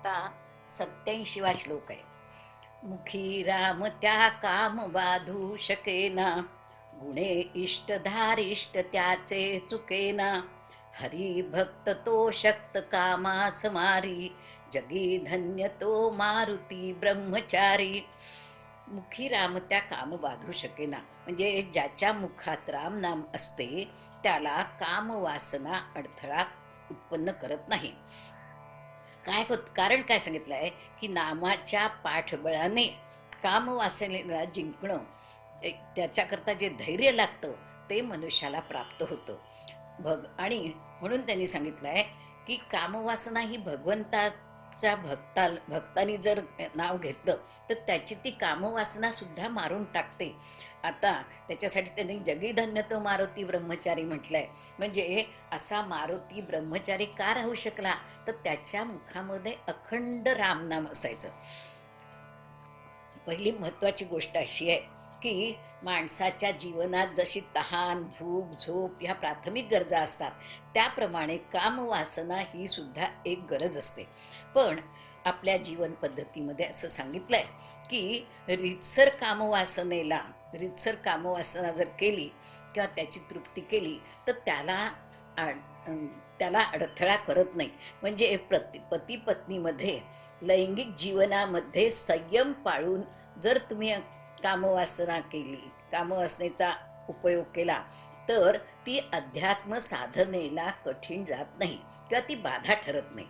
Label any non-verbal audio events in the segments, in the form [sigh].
आता सत्याऐंशीवा श्लोक आहे. मुखी राम त्या काम बाधू शकेना गुणे इष्टधारिष्ट त्याचे चुकेना. हरी भक्त तो शक्त कामास मारी जगी धन्य तो मारुती ब्रह्मचारी. मुखी राम त्या काम बाधू शकेना म्हणजे ज्याच्या मुखात राम नाम असते त्याला काम वासना अडथळा उत्पन्न करत नाही. काय होत कारण काय सांगितलं आहे? की नामाच्या पाठबळाने कामवासनेला जिंकणं एक त्याच्याकरता जे धैर्य लागतं ते मनुष्याला प्राप्त होतं. भग आणि म्हणून त्यांनी सांगितलं आहे की कामवासना ही भगवंताच्या भक्ता भक्तानी जर नाव घेतलं तर त्याची ती कामवासनासुद्धा मारून टाकते. आता त्याच्यासाठी त्यांनी जगीधन्य तो मारुती ब्रह्मचारी म्हटलंय. म्हणजे असा मारुती ब्रह्मचारी का राहू शकला? तर त्याच्या मुखामध्ये अखंड रामनाम असायचं. पहिली महत्वाची गोष्ट अशी आहे की माणसाच्या जीवनात जशी तहान भूक झोप ह्या प्राथमिक गरजा असतात त्याप्रमाणे कामवासना ही सुद्धा एक गरज असते. पण आपल्या जीवन पद्धतीमध्ये असं सांगितलंय की रितसर कामवासनेला रितसर कामवासना जर केली किंवा त्याची तृप्ती केली तर त्याला आड- त्याला अडथळा करत नाही. म्हणजे प्रति पती पत्नीमध्ये लैंगिक जीवनामध्ये संयम पाळून जर तुम्ही कामवासना केली कामवासनेचा उपयोग केला तर ती अध्यात्म साधनेला कठीण जात नाही किंवा ती बाधा ठरत नाही.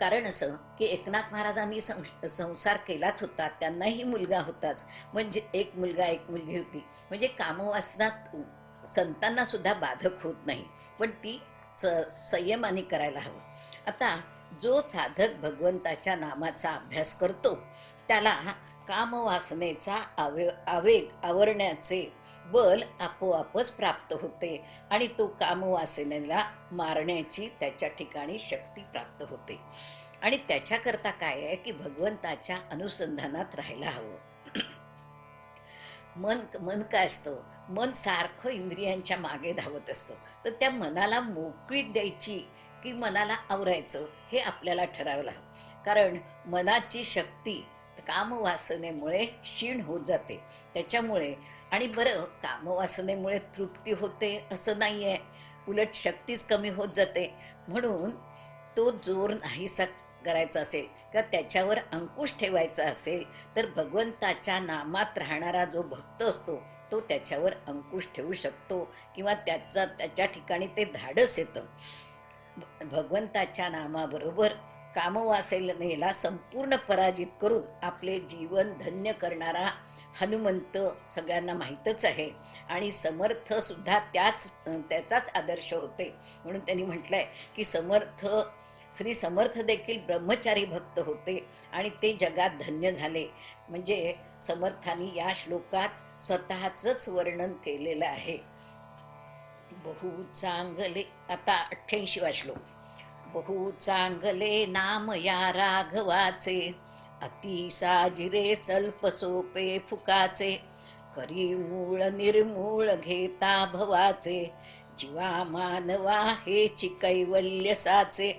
कारण असं की एकनाथ महाराजांनी सं संसार केलाच होता त्यांनाही मुलगा होताच. म्हणजे एक मुलगा एक मुलगी होती. म्हणजे कामवासनात संतांना सुद्धा बाधक होत नाही. पण ती स संयमाने करायला हवं. आता जो साधक भगवंताच्या नामाचा अभ्यास करतो त्याला कामवासनेचा आवे आवेग आवरण्याचे बल आपोआपच प्राप्त होते आणि तो कामवासनेला मारण्याची त्याच्या ठिकाणी शक्ती प्राप्त होते. आणि त्याच्याकरता काय आहे की भगवंताच्या अनुसंधानात राहायला हवं. मन मन काय असतं? मन सारखं इंद्रियांच्या मागे धावत असतं. तर त्या मनाला मोकळी द्यायची की मनाला आवरायचं हे आपल्याला ठरावं हवं कारण मनाची शक्ती कामवासनेमुळे क्षीण होत जाते. त्याच्यामुळे आणि बरं कामवासनेमुळे तृप्ती होते असं नाही आहे उलट शक्तीच कमी होत जाते. म्हणून तो जोर नाहीसा करायचा असेल किंवा त्याच्यावर अंकुश ठेवायचा असेल तर भगवंताच्या नामात राहणारा जो भक्त असतो तो त्याच्यावर अंकुश ठेवू शकतो किंवा त्याचा त्याच्या ठिकाणी ते धाडस येतं. भगवंताच्या नामाबरोबर कामवासनेला संपूर्ण पराजित करून आपले जीवन धन्य करणारा हनुमंत सगळ्यांना माहीतच आहे. आणि समर्थ सुद्धा त्याच त्याचाच आदर्श होते. म्हणून त्यांनी म्हटलंय की समर्थ श्री समर्थ देखील ब्रह्मचारी भक्त होते आणि ते जगात धन्य झाले. म्हणजे समर्थानी या श्लोकात स्वतःचंच वर्णन केलेलं आहे. बहु चांगले आता अठ्ठ्याऐंशीवा श्लोक. बहु चांगले नाम या राघवाचे. अति साजिरे सल्प सोपे फुकाचे. करी मूळ निर्मूळ घेता भवाचे. जीवा मानवा हे कैवल्य साचे.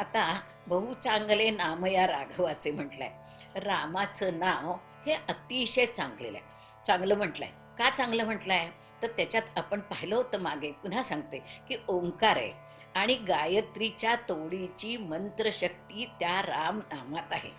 आता बहु चांगले नाम या राघवाचे म्हटलंय. रामाचं नाव हे अतिशय चांगलेलं आहे. चांगलं म्हटलंय. का चांगलं म्हटलंय? तर त्याच्यात आपण पाहिलं होतं मागे पुन्हा सांगते की ओंकार आहे आणि गायत्रीच्या तोडीची मंत्रशक्ती त्या राम नामात आहे.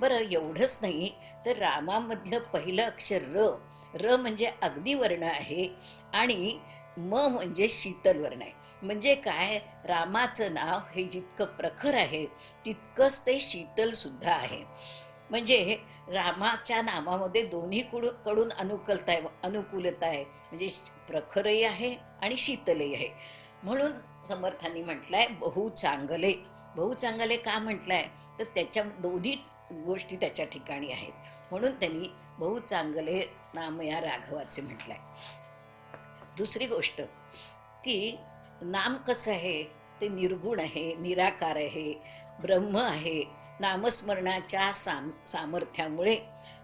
बरं एवढंच नाही तर रामामधलं पहिलं अक्षर र र म्हणजे अगदी वर्ण आहे आणि म म्हणजे शीतल वर्ण आहे. म्हणजे काय? रामाचं नाव हे जितकं प्रखर आहे तितकंच ते शीतल सुद्धा आहे. म्हणजे रामाच्या नामामध्ये दोन्ही कुडकडून अनुकूलता आहे अनुकूलता आहे. म्हणजे प्रखरही आहे आणि शीतलही आहे. म्हणून समर्थांनी म्हटलंय बहु चांगले. बहु चांगले का म्हटलंय? तर त्याच्या दोन्ही गोष्टी त्याच्या ठिकाणी आहेत. म्हणून त्यांनी बहु चांगले नाम या राघवाचे म्हटलंय. दुसरी गोष्ट की नाम कसं आहे? ते निर्गुण आहे निराकार आहे ब्रह्म आहे. नामस्मरणाच्या साम सामर्थ्यामुळे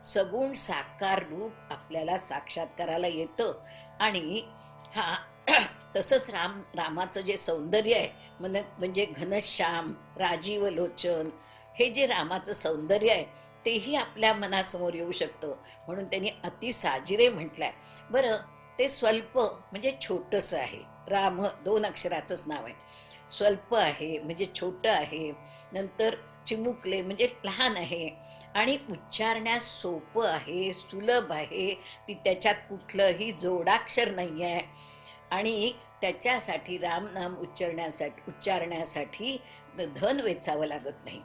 सगुण साकार रूप आपल्याला साक्षात्काराला येतं. आणि हा [clears throat] तसंच राम रामाचं जे सौंदर्य आहे मन म्हणजे घनश्याम राजीव लोचन हे जे रामाचं सौंदर्य आहे तेही आपल्या मनासमोर येऊ शकतं. म्हणून त्यांनी अति साजिरे म्हटलंय. बरं ते स्वल्प म्हणजे छोटंसं आहे. राम दोन अक्षराचंच नाव आहे. स्वल्प आहे म्हणजे छोटं आहे. नंतर चिमुकले म्हणजे लहान आहे आणि उच्चारण्यास सोपं आहे सुलभ आहे ती त्याच्यात कुठलंही जोडाक्षर नाही आहे आणि त्याच्यासाठी रामनाम उच्चारण्यासाठी उच्चारण्यासाठी धन वेचावं लागत नाही.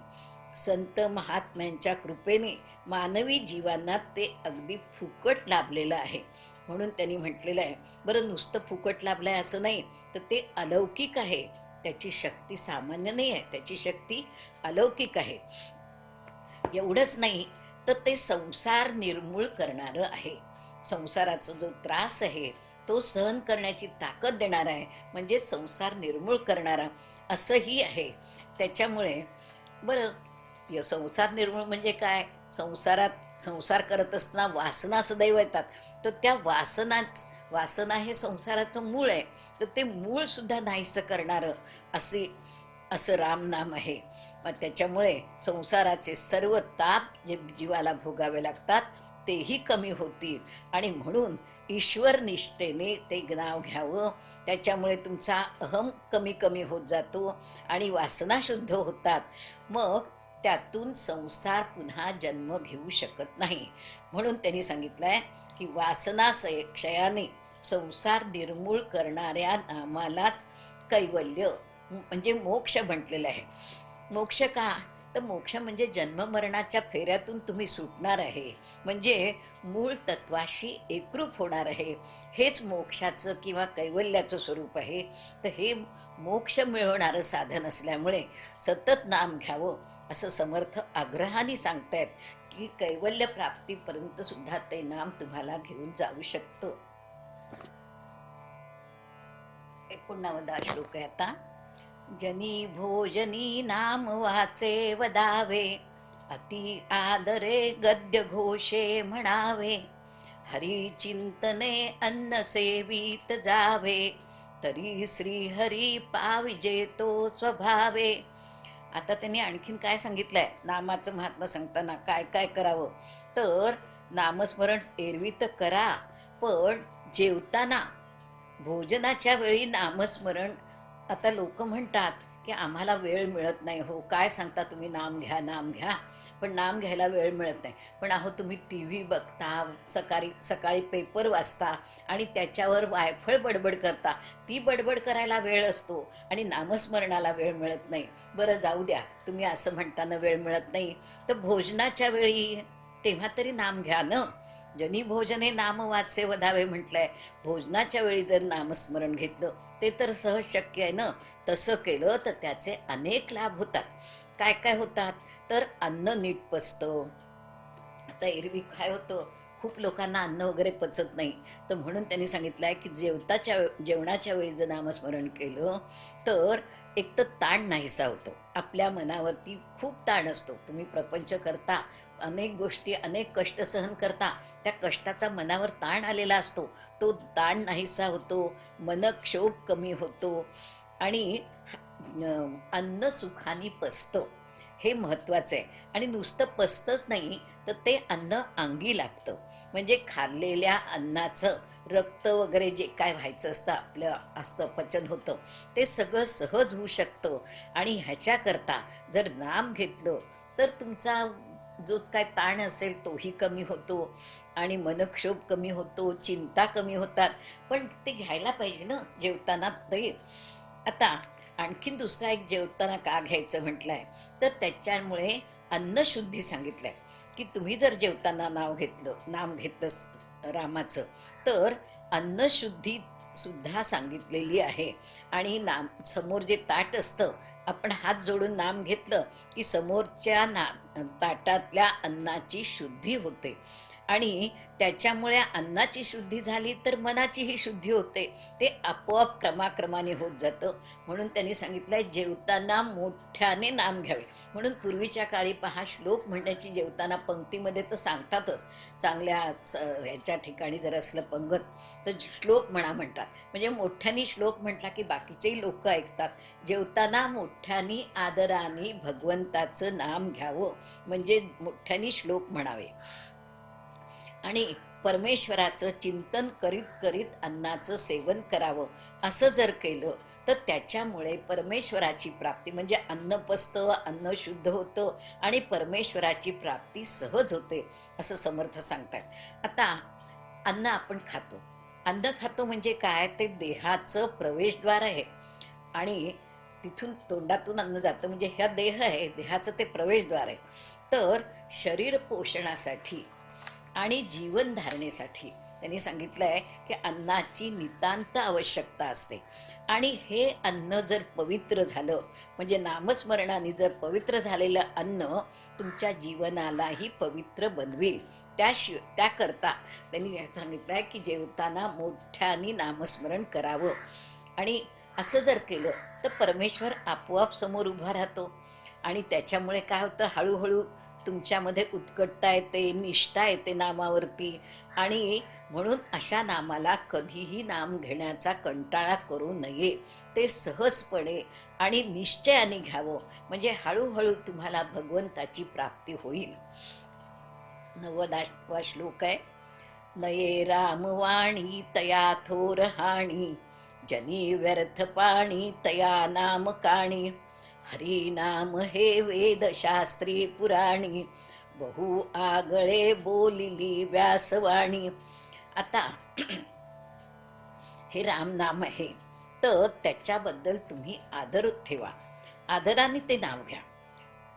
संत महात्म्यांच्या कृपेने मानवी जीवनात ते अगदी फुकट लाभलेलं आहे. म्हणून त्यांनी म्हटलेलं आहे बरं नुसतं फुकट लाभलं आहे असं नाही तर ते अलौकिक आहे. त्याची शक्ती सामान्य नाही आहे. त्याची शक्ती अलौकिक आहे. एवढंच नाही तर ते संसार निर्मूळ करणारं आहे. संसाराचा जो त्रास आहे तो सहन करण्याची ताकद देणारा आहे. म्हणजे संसार निर्मूळ करणारा असंही आहे. त्याच्यामुळे बरं संसार निर्मूळ म्हणजे काय? संसारात संसार करत असताना वासना सदैव येतात. तर त्या वासनाच वासना हे संसाराचं मूळ आहे. तर ते मूळ सुद्धा नाहीसं करणारं असे असं रामनाम आहे. मग त्याच्यामुळे संसाराचे सर्व ताप जे जीवाला भोगावे लागतात तेही कमी होतील. आणि म्हणून ईश्वर निष्ठेने ते नाव घ्यावं. त्याच्यामुळे तुमचा अहम कमी कमी होत जातो आणि वासना शुद्ध होतात. मग त्यातून संसार पुन्हा जन्म घेऊ शकत नाही. म्हणून त्यांनी सांगितलं आहे की वासना क्षयाने संसार निर्मूळ करणाऱ्या नामालाच कैवल्य म्हणजे मोक्ष म्हटलेलं आहे. मोक्ष का? तर मोक्ष म्हणजे जन्ममरणाच्या फेऱ्यातून तुम्ही सुटणार आहे. म्हणजे मूळ तत्वाशी एकरूप होणार आहे. हेच मोक्षाचं किंवा कैवल्याचं स्वरूप आहे. तर हे मोक्ष मिळवणारं साधन असल्यामुळे सतत नाम घ्यावं असं समर्थ आग्रहाने सांगतायत की कैवल्य प्राप्तीपर्यंत सुद्धा ते नाम तुम्हाला घेऊन जाऊ शकतं. एकोणावदा श्लोक आहे आता. जनी भोजनी नाम वाचे वदावे अति आदरे गद्य घोषे म्हणावे हरी चिंतने अन्न सेवित जावे तरी श्री हरी पाविजे तो स्वभावे. आता त्यांनी आणखीन काय सांगितलंय? नामाचं महात्मा सांगताना काय काय करावं? तर नामस्मरण एरवी तर करा पण जेवताना भोजनाच्या वेळी नामस्मरण आता लोक म्हणतात की आम्हाला वेळ मिळत नाही. हो काय सांगता तुम्ही? नाम घ्या नाम घ्या. पण नाम घ्यायला वेळ मिळत नाही. पण अहो तुम्ही टी व्ही बघता सकाळी सकाळी पेपर वाचता आणि त्याच्यावर वायफळ बडबड करता. ती बडबड करायला वेळ असतो आणि नामस्मरणाला वेळ मिळत नाही. बरं जाऊ द्या. तुम्ही असं म्हणताना वेळ मिळत नाही. तर भोजनाच्या वेळी तेव्हा तरी नाम घ्या ना. जनी भोजने नाम वाचे वधावे म्हटलंय. भोजनाच्या वेळी जर नामस्मरण घेतलं ते तर सहज शक्य आहे ना. तसं केलं तर त्याचे अनेक लाभ होतात. काय काय होतात? तर अन्न नीट पचतं. आता एरवी काय होतं? खूप लोकांना अन्न वगैरे पचत नाही. तर म्हणून त्यांनी सांगितलं आहे की जेवताच्या जेवणाच्या वेळी जर नामस्मरण केलं तर एक तर ताण नाहीसा होतो. आपल्या मनावरती खूप ताण असतो. तुम्ही प्रपंच करता अनेक गोष्टी अनेक कष्ट सहन करता त्या कष्टाचा मनावर ताण आलेला असतो. तो ताण नाहीसा होतो मनक्षोभ कमी होतो आणि अन्न सुखाने पसतं. हे महत्त्वाचं आहे. आणि नुसतं पसतंच नाही तर ते अन्न अंगी लागतं. म्हणजे खाल्लेल्या अन्नाचं रक्त वगैरे जे काय व्हायचं असतं आपलं असतं पचन होतं ते सगळं सहज होऊ शकतं. आणि ह्याच्याकरता जर नाम घेतलं तर तुमचा जो काय ताण असेल तोही कमी होतो. आणि मनक्षोभ कमी होतो चिंता कमी होतात. पण ते घ्यायला पाहिजे ना जेवताना ते. आता आणखीन दुसरा एक जेवताना का घ्यायचं म्हटलंय तर त्याच्यामुळे अन्नशुद्धी सांगितलंय. की तुम्ही जर जेवताना नाव घेतलं नाम घेतलं रामाचं. तर अन्नशुद्धी सुद्धा सांगितलेली आहे. आणि नाम समोर जे ताट असतं आपण हात जोडून नाम घेतलं की समोरच्या ना ताटातल्या अन्नाची शुद्धी होते. आणि त्याच्यामुळे अन्नाची शुद्धी झाली तर मनाचीही शुद्धी होते. ते आपोआप क्रमाक्रमाने होत जातं. म्हणून त्यांनी सांगितलंय जेवताना मोठ्याने नाम घ्यावे. म्हणून पूर्वीच्या काळी पहा श्लोक म्हणण्याची जेवताना पंक्तीमध्ये तर सांगतातच. चांगल्या ह्याच्या ठिकाणी जर असलं पंगत तर श्लोक म्हणा म्हणतात. म्हणजे मोठ्याने श्लोक म्हटला की बाकीचेही लोक ऐकतात. जेवताना मोठ्याने आदराने भगवंताचं नाम घ्यावं. म्हणजे मोठ्याने श्लोक म्हणावे. आणि परमेश्वराचं चिंतन करीत करीत अन्नाचं सेवन करावं असं जर केलं तर त्याच्यामुळे परमेश्वराची प्राप्ती म्हणजे अन्न पसतं अन्न शुद्ध होतं आणि परमेश्वराची प्राप्ती सहज होते असं समर्थ सांगतात. आता अन्न आपण खातो. अन्न खातो म्हणजे काय? ते देहाचं प्रवेशद्वार आहे. आणि तिथून तोंडातून अन्न जातं म्हणजे ह्या देह आहे देहाचं ते प्रवेशद्वार आहे. तर शरीर पोषणासाठी आणि जीवनधारणेसाठी. त्यांनी सांगितलं आहे की अन्नाची नितांत आवश्यकता असते. आणि हे अन्न जर पवित्र झालं म्हणजे नामस्मरणाने जर पवित्र झालेलं अन्न तुमच्या जीवनालाही पवित्र बनवेल. त्याशिव त्याकरता त्यांनी सांगितलं आहे की जेवताना मोठ्याने नामस्मरण करावं. आणि असं जर केलं तर परमेश्वर आपोआप समोर उभा राहतो. आणि त्याच्यामुळे काय होतं? हळूहळू तुमच्यामध्ये उत्कटता येते निष्ठा येते नामावरती. आणि म्हणून अशा नामाला कधीही नाम घेण्याचा कंटाळा करू नये. ते सहजपणे आणि निश्चयाने घ्यावं. म्हणजे हळूहळू तुम्हाला भगवंताची प्राप्ती होईल. नवदावा श्लोक आहे. नये रामवाणी तया थोर हाणी. जनी व्यर्थ पाणी तया नामकाणी हरिनाम नाम हे वेदशास्त्री पुराणी बहु आगळे बोलिली व्यासवाणी. आता हे रामनाम आहे तर त्याच्याबद्दल तुम्ही आदर ठेवा. आदराने ते नाव घ्या.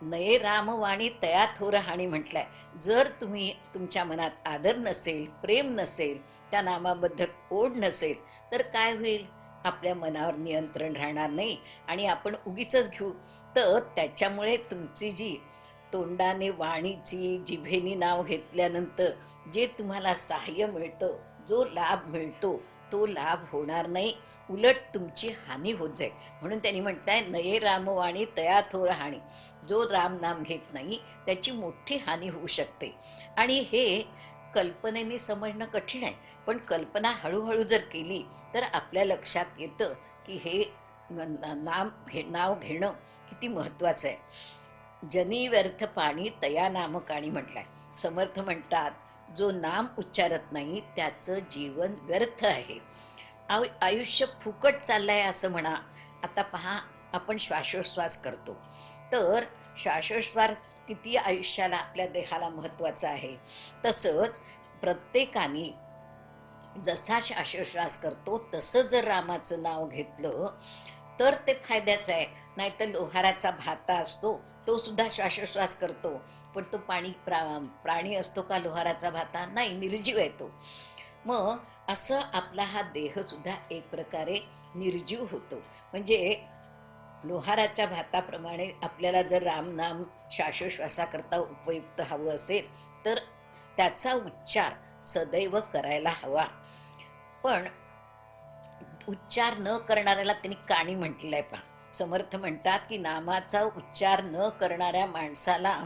नये रामवाणी तया थोर हाणी म्हटलंय. जर तुम्ही तुमच्या मनात आदर नसेल प्रेम नसेल त्या नामाबद्दल ओढ नसेल तर काय होईल? आपल्या मनावर नियंत्रण राहणार नाही आणि आपण उगीच घेऊ. तर त्याच्यामुळे तुमची जी तोंडाने वाणीची जिभेनी नाव घेतल्यानंतर जे तुम्हाला सहाय्य मिळतं जो लाभ मिळतो तो लाभ होणार नाही. उलट तुमची हानी होत जाईल. म्हणून त्यांनी म्हटलंय नये रामवाणी तया थोर हानी जो राम नाम घेत नाही त्याची मोठी हानी होऊ शकते. आणि हे कल्पनेने समजणं कठीण आहे. पण कल्पना हळूहळू जर केली तर आपल्या लक्षात येतं की हे नाम घे नाव घेणं किती महत्त्वाचं आहे. जनी व्यर्थ पाणी तया नामकाणी आहे समर्थ म्हणतात जो नाम उच्चारत नाही त्याचं जीवन व्यर्थ आहे. आयु आयुष्य फुकट चाललं आहे असं म्हणा. आता पहा आपण श्वासोश्वास करतो. तर श्वासोश्वास किती आयुष्याला आपल्या देहाला महत्त्वाचा आहे. तसंच प्रत्येकाने जसा श्वासोश्वास करतो तसं जर रामाचं नाव घेतलं तर ते फायद्याचं आहे. नाहीतर लोहाराचा भाता असतो तो सुद्धा श्वासोश्वास करतो. पण तो पाणी प्रा प्राणी असतो का लोहाराचा भाता? नाही निर्जीव आहे तो. मग असं आपला हा देहसुद्धा एक प्रकारे निर्जीव होतो. म्हणजे लोहाराच्या भाताप्रमाणे आपल्याला जर रामनाम श्वासोश्वासाकरता उपयुक्त हवं असेल तर त्याचा उच्चार सदैव करायला हवा. पण उच्चार न करणाऱ्याला त्यांनी काणी म्हटलेलं आहे पहा. समर्थ म्हणतात की नामाचा उच्चार न करणाऱ्या माणसाला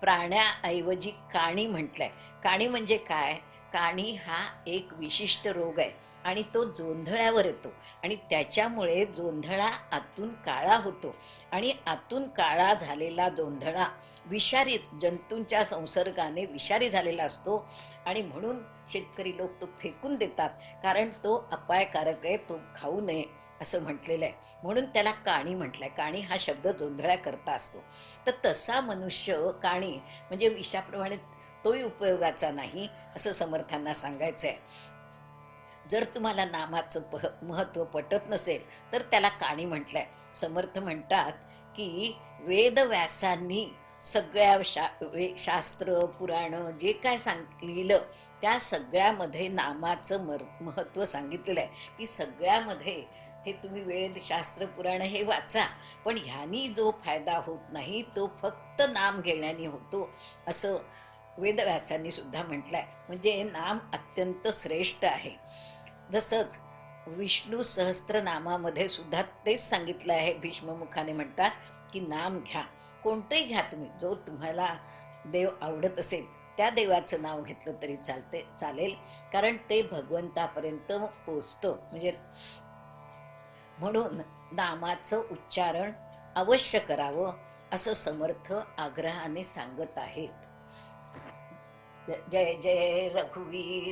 प्राण्याऐवजी काणी म्हटलंय. काणी म्हणजे काय? काणी हा एक विशिष्ट रोग आहे आणि तो जोंधळ्यावर येतो. आणि त्याच्यामुळे जोंधळा आतून काळा होतो. आणि आतून काळा झालेला जोंधळा विषारी जंतूंच्या संसर्गाने विषारी झालेला असतो. आणि म्हणून शेतकरी लोक तो फेकून देतात. कारण तो अपायकारक आहे तो खाऊ नये असं म्हटलेलं आहे. म्हणून त्याला काणी म्हटलंय. काणी हा शब्द जोंधळ्या करता असतो. तर तसा मनुष्य काणी म्हणजे विषाप्रमाणे तोही उपयोगाचा नाही. असं समर्थांना सांगायचं आहे जर तुम्हाला नामाचं पह महत्त्व पटत नसेल तर त्याला काणी म्हटलंय. समर्थ म्हणतात की वेदव्यासांनी सगळ्या शा वे शास्त्र पुराणं जे काय सांग लिहिलं त्या सगळ्यामध्ये नामाचं मर महत्त्व सांगितलेलं आहे की सगळ्यामध्ये हे तुम्ही वेद शास्त्र पुराण हे वाचा पण ह्यानी जो फायदा होत नाही तो फक्त नाम घेण्याने होतो. असं वेदव्यासांनी सुद्धा आहे म्हणजे नाम अत्यंत श्रेष्ठ आहे. जसंच विष्णू सहस्त्रनामामध्ये सुद्धा तेच सांगितलं आहे भीष्ममुखाने म्हणतात की नाम घ्या. कोणतंही घ्या तुम्ही. जो तुम्हाला देव आवडत असेल त्या देवाचं नाव घेतलं तरी चालते चालेल. कारण ते भगवंतापर्यंत पोचतं. म्हणजे म्हणून नामाचं उच्चारण अवश्य करावं असं समर्थ आग्रहाने सांगत आहेत. जय जय रघुवीर